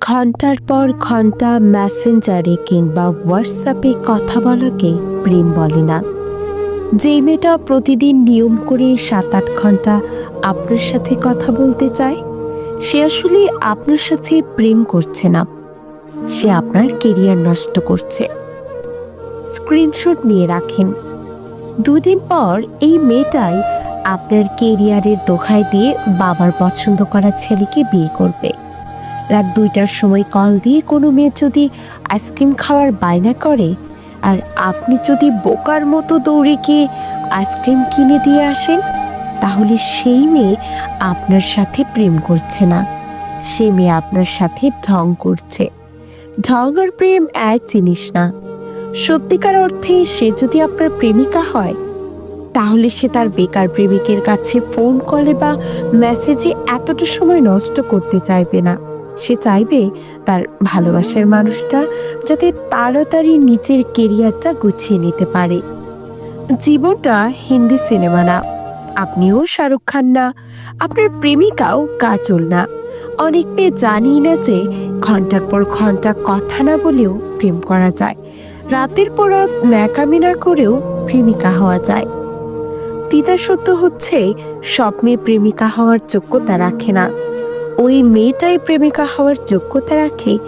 ঘণ্টার পর ঘণ্টা মেসেঞ্জারে কিংবা হোয়াটসঅ্যাপে কথা বলাকে প্রেম বলে না। যেই মেয়েটা প্রতিদিন নিয়ম করে সাত আট ঘণ্টা আপনার সাথে কথা বলতে চায়, সে আসলে আপনার সাথে প্রেম করছে না। সে আপনার কেরিয়ার নষ্ট করছে। স্ক্রিনশট নিয়ে রাখেন। দুদিন পর এই মেয়েটাই আপনার কেরিয়ারের দোহাই দিয়ে বাবার পছন্দ করা ছেলেকে বিয়ে করবে। রাত দুইটার সময় কল দিয়ে কোনো মেয়ে যদি আইসক্রিম খাওয়ার বায়না করে, আর আপনি যদি বোকার মতো দৌড়ে গিয়ে আইসক্রিম কিনে দিয়ে আসেন, তাহলে সেই মেয়ে আপনার সাথে প্রেম করছে না। সে মেয়ে আপনার সাথে ঢং করছে। ঢং আর প্রেম এক জিনিস না। সত্যিকার অর্থে সে যদি আপনার প্রেমিকা হয়, তাহলে সে তার বেকার প্রেমিকের কাছে ফোন কলে বা মেসেজে এতটা সময় নষ্ট করতে চাইবে না। সে চাইবে তার ভালোবাসার মানুষটা যাতে তাড়াতাড়ি নিচের কেরিয়ারটা গুছিয়ে নিতে পারে। জীবনটা হিন্দি সিনেমা না। আপনিও শাহরুখ খান না। আপনার প্রেমিকাও কাজল না। অনেক জানি না যে ঘণ্টার পর ঘণ্টা কথা না বলেও প্রেম করা যায়। রাতের পর রাত ন্যাকামি না করেও প্রেমিকা হওয়া যায়। দিদা সত্য হচ্ছে স্বপ্নে প্রেমিকা হওয়ার যোগ্যতা রাখে না। ওই মেয়েটাই প্রেমিকা হওয়ার যোগ্যতা রাখে,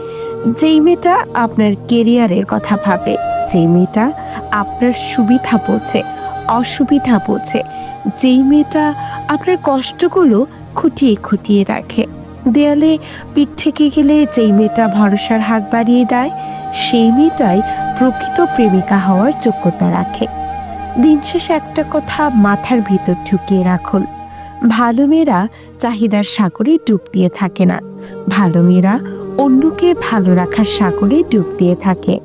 যেই মেয়েটা আপনার কেরিয়ারের কথা ভাবে, যেই মেয়েটা আপনার সুবিধা বোঝে, অসুবিধা বোঝে, যেই মেয়েটা আপনার কষ্টগুলো খুঁটিয়ে খুঁটিয়ে রাখে। দেয়ালে পিঠ থেকে গেলে যেই মেয়েটা ভরসার হাত বাড়িয়ে দেয়, সেই মেয়েটাই প্রকৃত প্রেমিকা হওয়ার যোগ্যতা রাখে। দিন শেষে একটা কথা মাথার ভিতর ঢুকিয়ে রাখুন। ভালো মেয়েরা চাহিদার সাগরে ডুব দিয়ে থাকে না। ভালো মেয়েরা অন্যকে ভালো রাখার সাগরে ডুব দিয়ে থাকে।